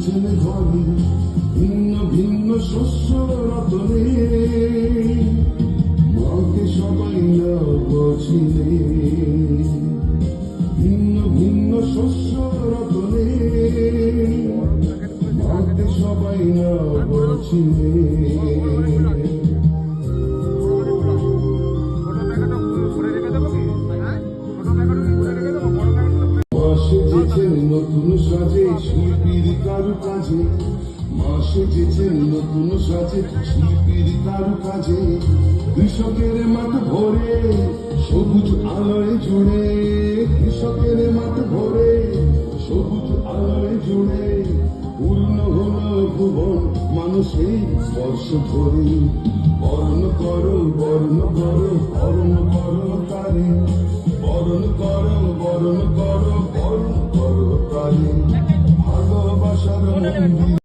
সেজেছেন ঘরে, ভিন্ন ভিন্ন শস্য রতনে। মাকে সবাই না বছিনে ভিন্ন ভিন্ন শস্য রতনে। মাকে সবাই না বছিনে নতুন সাজে শিল্পীর কারু কাজে। মা সেজেছেন নতুন সাজে শিল্পীর কারু কাজে। কৃষকের মাঠ ভরে, সবুজ আলোয় জুড়ে। কৃষকের মাঠ ভরে, সবুজ আলোয় জুড়ে। পূর্ণ হলো ভুবন মানুষের স্পর্শ ধরে বরণ করো বরণ করো বরণ করো তারে। বরণ করো বরণ করো, বরণ করো তারে